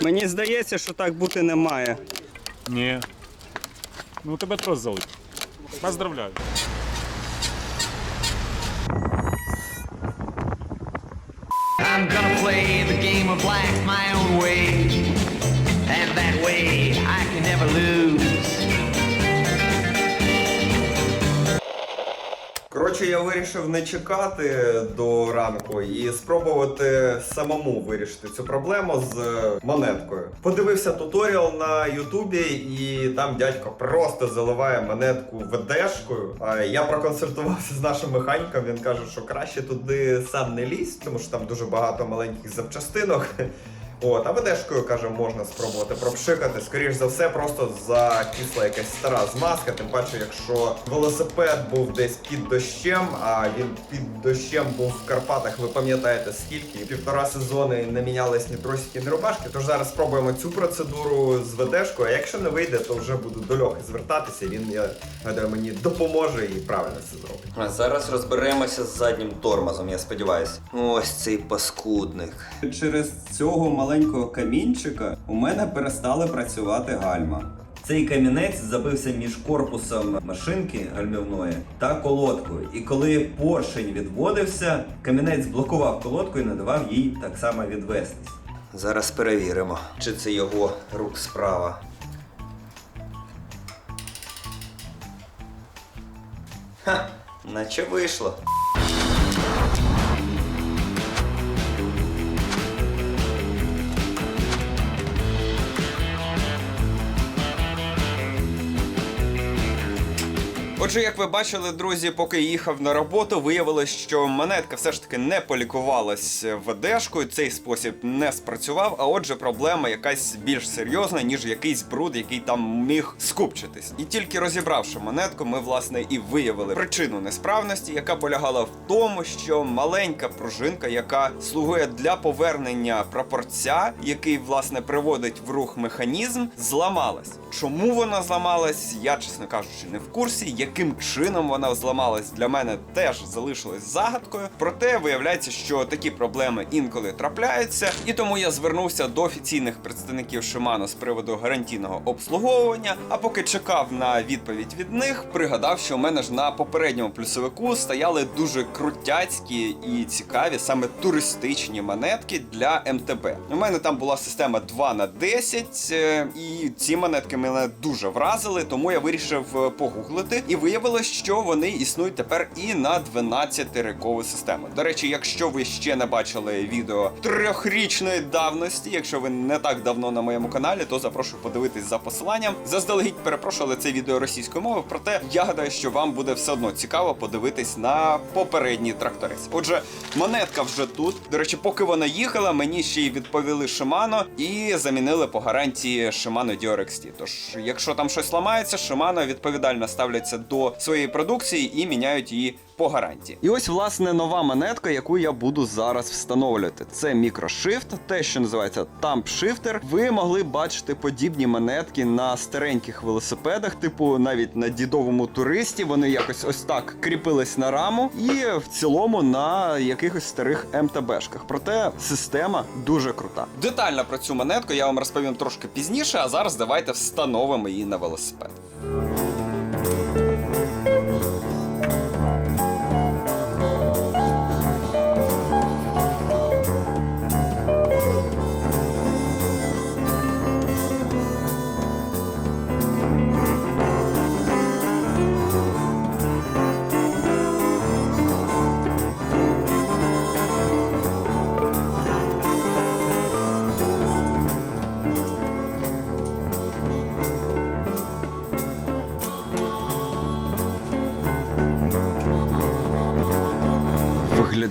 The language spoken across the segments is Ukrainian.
Мені здається, що так бути не має. Ні. Ну тебе трос залить. Поздравляю. I'm gonna play the game of life my own way. And that way I can never lose. Коротше, я вирішив не чекати до ранку і спробувати самому вирішити цю проблему з монеткою. Подивився туторіал на Ютубі, і там дядько просто заливає монетку ВДшкою. А я проконсультувався з нашим механіком. Він каже, що краще туди сам не лізь, тому що там дуже багато маленьких запчастинок. От, а ведешкою, каже, можна спробувати пропшикати. Скоріш за все, просто закисла якась стара змазка. Тим паче, якщо велосипед був десь під дощем, а він під дощем був в Карпатах, ви пам'ятаєте скільки? Півтора сезони не мінялись ні тросики, ні рубашки. Тож зараз спробуємо цю процедуру з ведешкою. А якщо не вийде, то вже буду до Льохи звертатися. Він я гадаю, мені допоможе і правильно це зробить. А зараз розберемося з заднім тормозом, я сподіваюся. Ось цей паскудник. Через цього маленького камінчика у мене перестали працювати гальма. Цей камінець забився між корпусом машинки гальмівної та колодкою. І коли поршень відводився, камінець блокував колодку і не давав їй так само відвестись. Зараз перевіримо, чи це його рук справа. Ха, наче вийшло. Отже, як ви бачили, друзі, поки їхав на роботу, виявилось, що монетка все ж таки не полікувалась ВДшкою, цей спосіб не спрацював, а отже, проблема якась більш серйозна, ніж якийсь бруд, який там міг скупчитись. І тільки розібравши монетку, ми власне і виявили причину несправності, яка полягала в тому, що маленька пружинка, яка слугує для повернення прапорця, який власне приводить в рух механізм, зламалась. Чому вона зламалась, я чесно кажучи, не в курсі. Яким чином вона зламалась для мене теж залишилось загадкою. Проте виявляється, що такі проблеми інколи трапляються, і тому я звернувся до офіційних представників Shimano з приводу гарантійного обслуговування. А поки чекав на відповідь від них, пригадав, що у мене ж на попередньому плюсовику стояли дуже крутяцькі і цікаві саме туристичні монетки для МТБ. У мене там була система 2 на 10 е, і ці монетки мене дуже вразили, тому я вирішив е, погуглити, і виявилось, що вони існують тепер і на 12 рикову систему. До речі, якщо ви ще не бачили відео трьохрічної давності, якщо ви не так давно на моєму каналі, то запрошую подивитись за посиланням. Заздалегідь перепрошую, але це відео російською мовою. Проте я гадаю, що вам буде все одно цікаво подивитись на попередній тракторець. Отже, монетка вже тут. До речі, поки вона їхала, мені ще й відповіли Shimano і замінили по гарантії Dior XT. Тож, якщо там щось ламається, Shimano відповідально ставляться до своєї продукції і міняють її по гарантії. І ось власне нова монетка, яку я буду зараз встановлювати. Це мікрошифт, те, що називається Shifter. Ви могли бачити подібні монетки на стареньких велосипедах, типу навіть на дідовому туристі. Вони якось ось так кріпились на раму, і в цілому на якихось старих МТБшках. Проте система дуже крута. Детально про цю монетку я вам розповім трошки пізніше, а зараз давайте встановимо її на велосипед.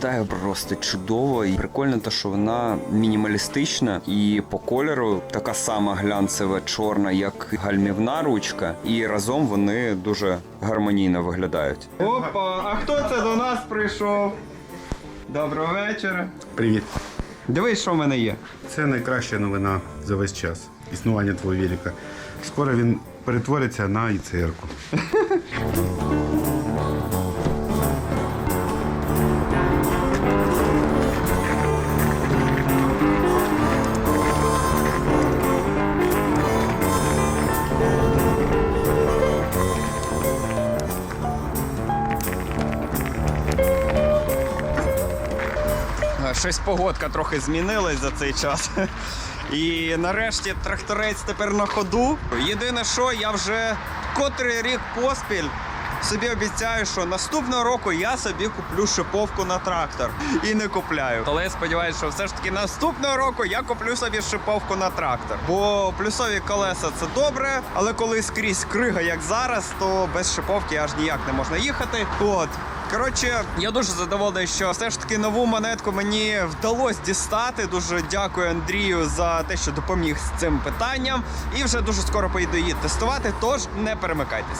Виглядає просто чудово і прикольно, те, що вона мінімалістична і по кольору така сама глянцева чорна, як гальмівна ручка, і разом вони дуже гармонійно виглядають. Опа, а хто це до нас прийшов? Доброго вечора. Привіт. Дивись, що в мене є. Це найкраща новина за весь час існування твого велика. Скоро він перетвориться на ІЦРку. щось погодка трохи змінилась за цей час. І нарешті тракторець тепер на ходу. Єдине, що я вже котрий рік поспіль собі обіцяю, що наступного року я собі куплю шиповку на трактор і не купляю. Але я сподіваюся, що все ж таки наступного року я куплю собі шиповку на трактор. Бо плюсові колеса це добре, але коли скрізь крига, як зараз, то без шиповки аж ніяк не можна їхати. От. Коротше, я дуже задоволений, що все ж таки нову монетку мені вдалося дістати. Дуже дякую Андрію за те, що допоміг з цим питанням. І вже дуже скоро поїду її тестувати. Тож не перемикайтесь.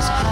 eyes.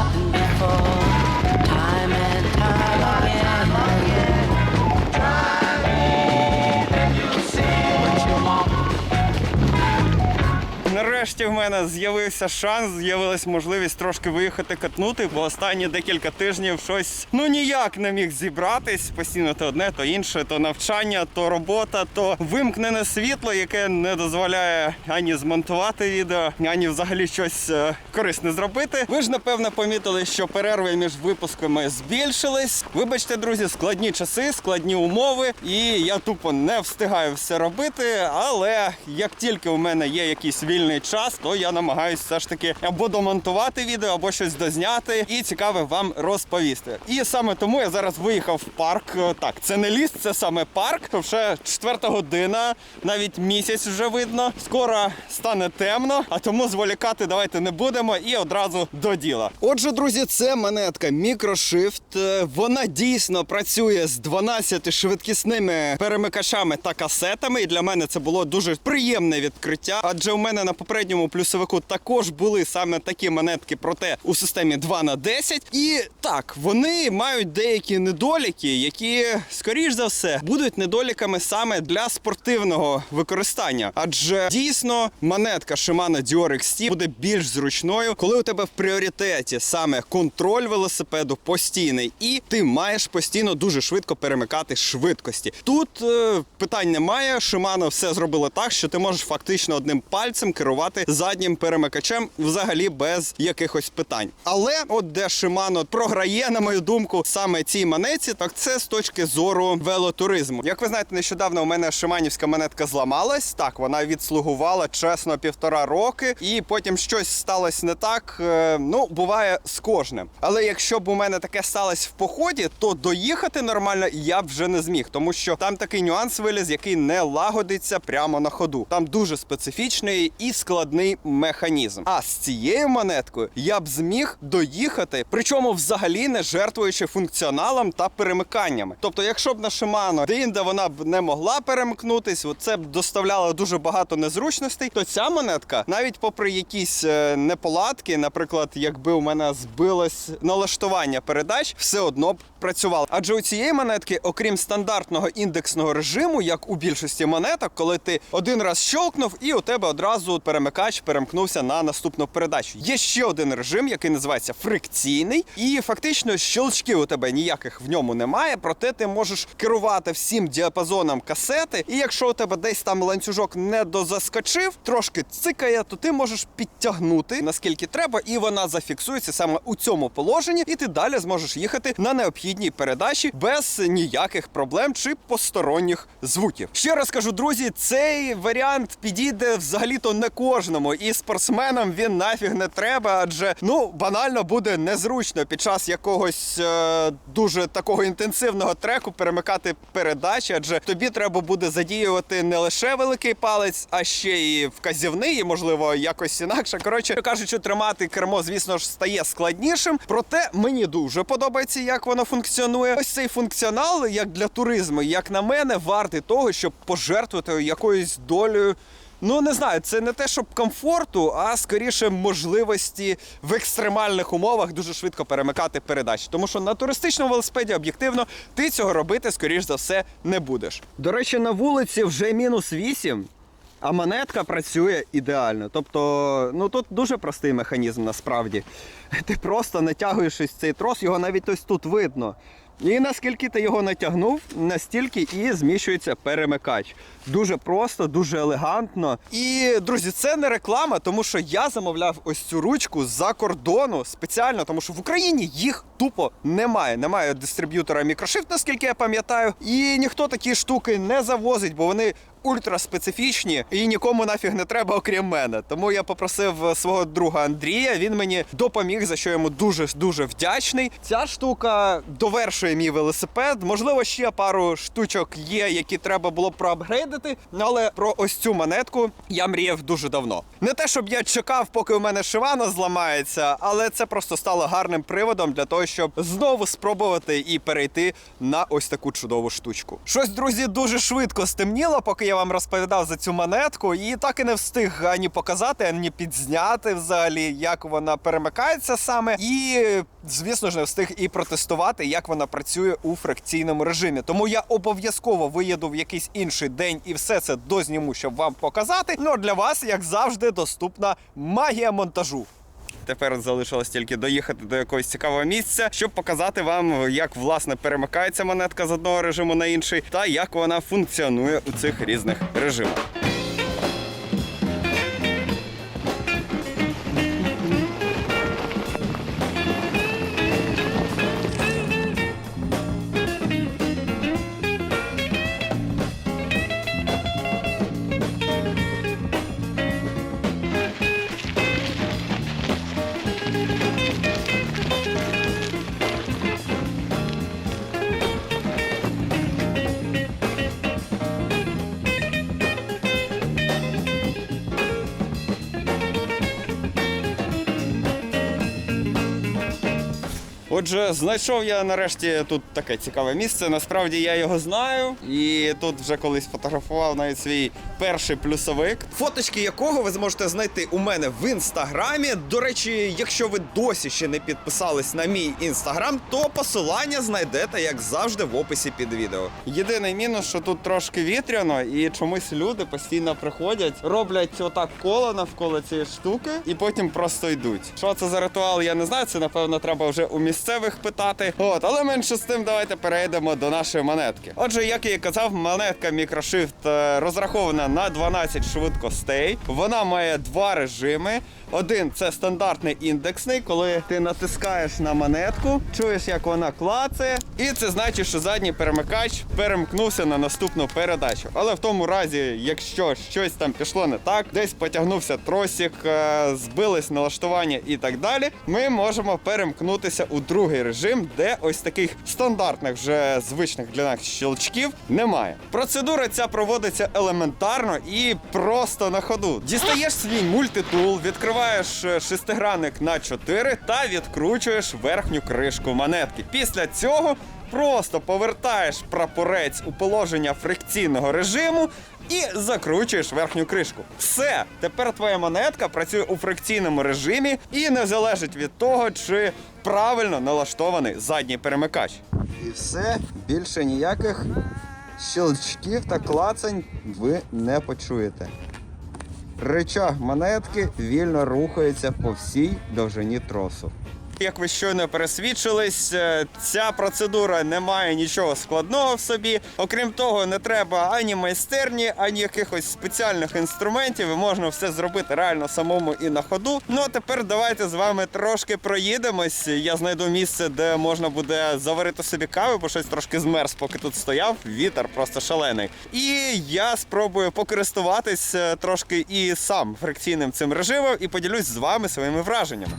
Нарешті в мене з'явився шанс, з'явилась можливість трошки виїхати катнути, бо останні декілька тижнів щось ну ніяк не міг зібратись. Постійно то одне, то інше, то навчання, то робота, то вимкнене світло, яке не дозволяє ані змонтувати відео, ані взагалі щось е, корисне зробити. Ви ж напевно помітили, що перерви між випусками збільшились. Вибачте, друзі, складні часи, складні умови, і я тупо не встигаю все робити. Але як тільки у мене є якийсь вільний час, то я намагаюся все ж таки або домонтувати відео, або щось дозняти і цікаве вам розповісти. І саме тому я зараз виїхав в парк. Е, Так, це не ліс, це саме парк. Вже четверта година, навіть місяць вже видно. Скоро стане темно, а тому зволікати давайте не будемо і одразу до діла. Отже, друзі, це монетка Microshift. Е, Вона дійсно працює з 12 швидкісними перемикачами та касетами. І для мене це було дуже приємне відкриття. Адже у мене на попередньому плюсовику також були саме такі монетки, проте у системі 2 на 10 І так, вони мають деякі недоліки, які, скоріш за все, будуть недоліками саме для спортивного використання. Адже дійсно монетка Shimano Dior XT буде більш зручною, коли у тебе в пріоритеті саме контроль велосипеду постійний, і ти маєш постійно дуже швидко перемикати швидкості. Тут е, питань немає. Shimano все зробило так, що ти можеш фактично одним пальцем керувати заднім перемикачем взагалі без якихось питань. Але от де Shimano програє, на мою думку, саме цій монеті, так це з точки зору велотуризму. Як ви знаєте, нещодавно у мене шиманівська монетка зламалась. Так, вона відслугувала чесно півтора роки, і потім щось сталося не так. Е, Ну, буває з кожним. Але якщо б у мене таке сталося в поході, то доїхати нормально я вже не зміг, тому що там такий нюанс виліз, який не лагодиться прямо на ходу. Там дуже специфічний і складний механізм. А з цією монеткою я б зміг доїхати, причому взагалі не жертвуючи функціоналом та перемиканнями. Тобто, якщо б на Shimano де-інде вона б не могла перемкнутись, це б доставляло дуже багато незручностей, то ця монетка, навіть попри якісь е, неполадки, наприклад, якби у мене збилось налаштування передач, все одно б працювала. Адже у цієї монетки, окрім стандартного індексного режиму, як у більшості монеток, коли ти один раз щолкнув, і у тебе одразу перемикач перемкнувся на наступну передачу. Є ще один режим, який називається фрикційний, і фактично щелчків у тебе ніяких в ньому немає. Проте ти можеш керувати всім діапазоном касети. І якщо у тебе десь там ланцюжок не дозаскочив, трошки цикає, то ти можеш підтягнути наскільки треба, і вона зафіксується саме у цьому положенні, і ти далі зможеш їхати на необхідній передачі без ніяких проблем чи посторонніх звуків. Ще раз кажу, друзі, цей варіант підійде взагалі-то на не кожному. І спортсменам він нафіг не треба, адже ну банально буде незручно під час якогось е, дуже такого інтенсивного треку перемикати передачі, адже тобі треба буде задіювати не лише великий палець, а ще і вказівний, і можливо якось інакше. Коротше кажучи, тримати кермо, звісно ж, стає складнішим. Проте мені дуже подобається, як воно функціонує. Ось цей функціонал, як для туризму, як на мене, вартий того, щоб пожертвувати якоюсь долею. Ну не знаю, це не те, щоб комфорту, а скоріше можливості в екстремальних умовах дуже швидко перемикати передачі. Тому що на туристичному велосипеді об'єктивно ти цього робити, скоріш за все, не будеш. До речі, на вулиці вже мінус 8, а монетка працює ідеально. Тобто, ну тут дуже простий механізм насправді. Ти просто натягуєш ось цей трос, його навіть ось тут видно. І наскільки ти його натягнув, настільки і зміщується перемикач. Дуже просто, дуже елегантно. І друзі, це не реклама, тому що я замовляв ось цю ручку з-за кордону спеціально, тому що в Україні їх тупо немає. Немає дистриб'ютора мікрошифт, наскільки я пам'ятаю. І ніхто такі штуки не завозить, бо вони ультраспецифічні і нікому нафіг не треба, окрім мене. Тому я попросив свого друга Андрія. Він мені допоміг, за що йому дуже дуже вдячний. Ця штука довершує мій велосипед. Можливо, ще пару штучок є, які треба було проапгрейдити. Але про ось цю монетку я мріяв дуже давно. Не те, щоб я чекав, поки у мене шивана зламається, але це просто стало гарним приводом для того, щоб знову спробувати і перейти на ось таку чудову штучку. Щось, друзі, дуже швидко стемніло, поки я вам розповідав за цю монетку, і так і не встиг ані показати, ані підзняти взагалі, як вона перемикається саме. І звісно ж не встиг і протестувати, як вона працює у фракційному режимі. Тому я обов'язково виїду в якийсь інший день і все це дозніму, щоб вам показати. Ну а для вас, як завжди, доступна магія монтажу. Тепер залишилось тільки доїхати до якогось цікавого місця, щоб показати вам, як власне перемикається монетка з одного режиму на інший, та як вона функціонує у цих різних режимах. Отже, знайшов я нарешті тут таке цікаве місце. Насправді я його знаю, і тут вже колись фотографував навіть свій перший плюсовик. Фоточки якого ви зможете знайти у мене в інстаграмі. До речі, якщо ви досі ще не підписались на мій інстаграм, то посилання знайдете, як завжди, в описі під відео. Єдиний мінус, що тут трошки вітряно, і чомусь люди постійно приходять, роблять отак коло навколо цієї штуки, і потім просто йдуть. Що це за ритуал, я не знаю. Це напевно треба вже у місцевих питати. От, але менше з тим, давайте перейдемо до нашої монетки. Отже, як я і казав, монетка Microshift е, розрахована на 12 швидкостей. Вона має два режими. Один це стандартний індексний, коли ти натискаєш на монетку, чуєш, як вона клацає, і це значить, що задній перемикач перемкнувся на наступну передачу. Але в тому разі, якщо щось там пішло не так, десь потягнувся тросик, е, збились налаштування і так далі, ми можемо перемкнутися у другий режим, де ось таких стандартних вже звичних для нас щелчків немає. Процедура ця проводиться елементарно і просто на ходу. Дістаєш свій мультитул, відкриваєш е, шестигранник на 4 та відкручуєш верхню кришку монетки. Після цього просто повертаєш прапорець у положення фрикційного режиму. І закручуєш верхню кришку. Все, тепер твоя монетка працює у фрикційному режимі і не залежить від того, чи правильно налаштований задній перемикач. І все, більше ніяких щелчків та клацань ви не почуєте. Рычаг монетки вільно рухається по всій довжині тросу. Як ви щойно пересвідчились, е, ця процедура не має нічого складного в собі. Окрім того, не треба ані майстерні, ані якихось спеціальних інструментів. Можна все зробити реально самому і на ходу. Ну а тепер давайте з вами трошки проїдемось. Я знайду місце, де можна буде заварити собі каву, бо щось трошки змерз, поки тут стояв. Вітер просто шалений. І я спробую покористуватись е, трошки і сам фрикційним цим режимом і поділюсь з вами своїми враженнями.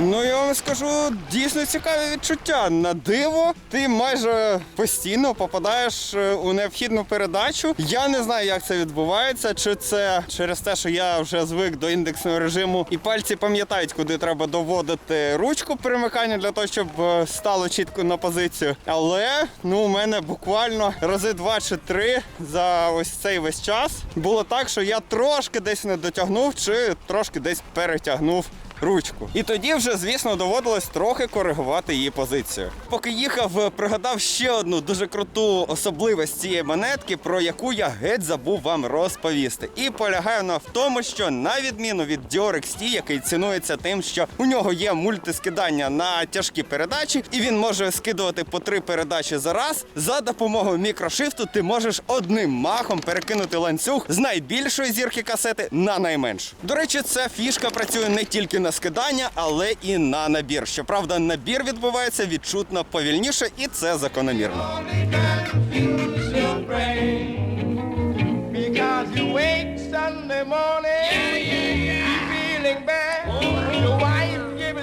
Ну я вам скажу дійсно цікаві відчуття. На диво, ти майже постійно попадаєш е, у необхідну передачу. Я не знаю, як це відбувається, чи це через те, що я вже звик до індексного режиму, і пальці пам'ятають, куди треба доводити ручку перемикання для того, щоб е, стало чітко на позицію. Але ну у мене буквально рази два чи три за ось цей весь час було так, що я трошки десь не дотягнув, чи трошки десь перетягнув ручку. І тоді вже, звісно, доводилось трохи коригувати її позицію. Поки їхав, пригадав ще одну дуже круту особливість цієї монетки, про яку я геть забув вам розповісти. І полягає вона в тому, що на відміну від Dior XT, який цінується тим, що у нього є мультискидання на тяжкі передачі, і він може скидувати по три передачі за раз. За допомогою мікрошифту ти можеш одним махом перекинути ланцюг з найбільшої зірки касети на найменшу. До речі, ця фішка працює не тільки на скидання, але і на набір. Щоправда, набір відбувається відчутно повільніше, і це закономірно.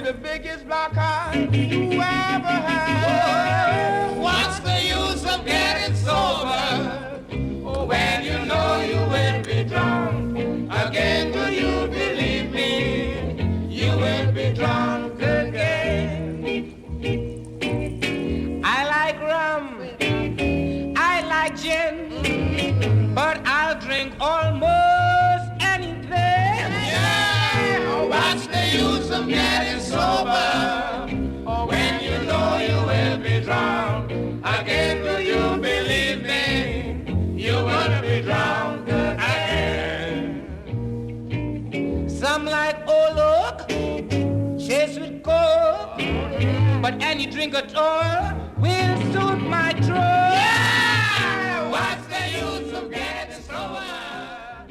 The biggest block you ever had. Chase oh. but any drink at all will suit my throat.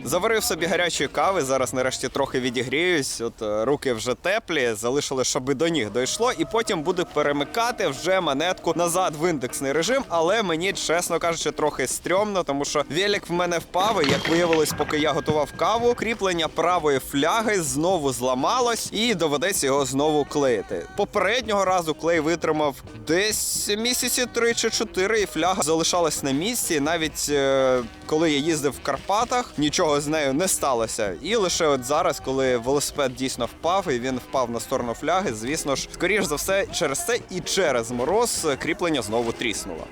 Заварив собі гарячої кави. Зараз нарешті трохи відігріюсь. От е, руки вже теплі, залишили, щоби до ніг дійшло, і потім буду перемикати вже монетку назад в індексний режим. Але мені, чесно кажучи, трохи стрьомно, тому що велик в мене впав. Як виявилось, поки я готував каву, кріплення правої фляги знову зламалось, і доведеться його знову клеїти. Попереднього разу клей витримав десь місяці три чи чотири, і фляга залишалась на місці. Навіть е, коли я їздив в Карпатах, нічого з нею не сталося. І лише от зараз, коли велосипед дійсно впав, і він впав на сторону фляги, звісно ж, скоріш за все, через це і через мороз кріплення знову тріснуло.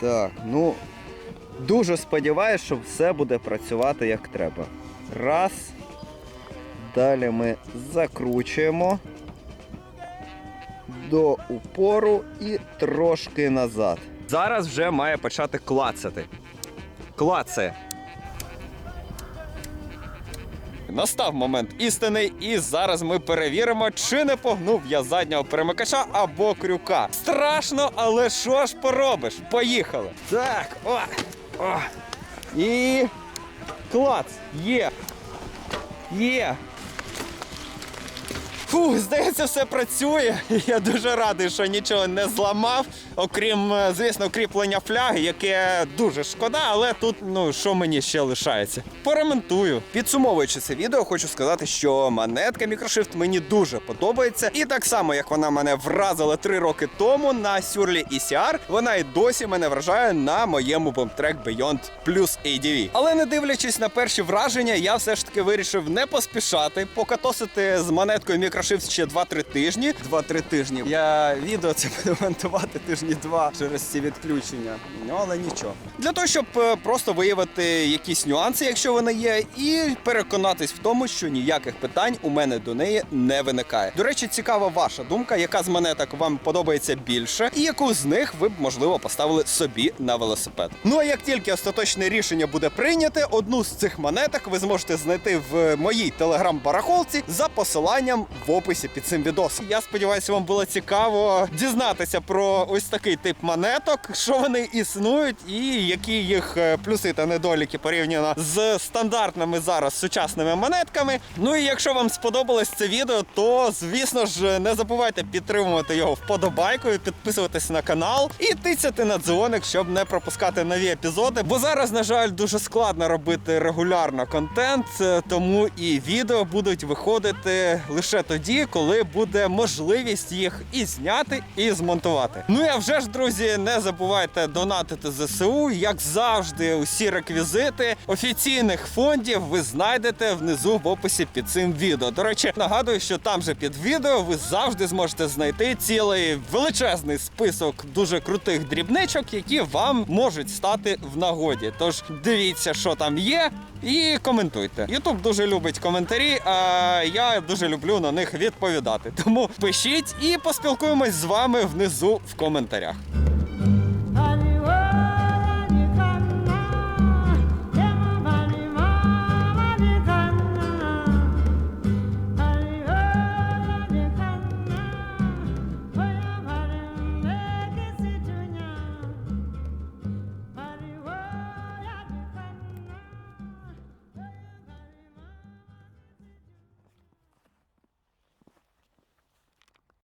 Так, ну дуже сподіваюся, що все буде працювати як треба. Раз. Далі ми закручуємо до упору і трошки назад. Зараз вже має почати клацати. Клацає. Настав момент істини, і зараз ми перевіримо, чи не погнув я заднього перемикача або крюка. Страшно, але що ж поробиш? Поїхали. Так, о, о. І клац. Є. Є. Фу, здається, все працює. Я дуже радий, що нічого не зламав, окрім, е, звісно, кріплення фляги, яке дуже шкода, але тут, ну, що мені ще лишається? Поремонтую. Підсумовуючи це відео, хочу сказати, що монетка Microshift мені дуже подобається. І так само, як вона мене вразила три роки тому на Surly ECR, вона і досі мене вражає на моєму Bombtrack Beyond Plus ADV. Але не дивлячись на перші враження, я все ж таки вирішив не поспішати, покатосити з монеткою Microshift ще 2-3 тижні. 2-3 тижні. Я відео це буду монтувати тижні два через ці відключення. Ну але нічого. Для того, щоб е, просто виявити якісь нюанси, якщо вони є, і переконатись в тому, що ніяких питань у мене до неї не виникає. До речі, цікава ваша думка, яка з монеток вам подобається більше, і яку з них ви б можливо поставили собі на велосипед. Ну а як тільки остаточне рішення буде прийняте, одну з цих монеток ви зможете знайти в моїй телеграм-барахолці за посиланням в описі під цим відосом. Я сподіваюся, вам було цікаво дізнатися про ось такий тип монеток, що вони існують, і які їх е, плюси та недоліки порівняно з стандартними зараз сучасними монетками. Ну і якщо вам сподобалось це відео, то звісно ж не забувайте підтримувати його вподобайкою, підписуватись на канал і тицяти на дзвоник, щоб не пропускати нові епізоди. Бо зараз, на жаль, дуже складно робити регулярно контент, е, тому і відео будуть виходити лише тоді, коли буде можливість їх і зняти, і змонтувати. Ну і вже ж, друзі, не забувайте донатити ЗСУ. Як завжди, усі реквізити офіційних фондів ви знайдете внизу в описі під цим відео. До речі, нагадую, що там же під відео ви завжди зможете знайти цілий величезний список дуже крутих дрібничок, які вам можуть стати в нагоді. Тож дивіться, що там є. І коментуйте. Ютуб дуже любить коментарі, а я дуже люблю на них відповідати. Тому пишіть і поспілкуємось з вами внизу в коментарях.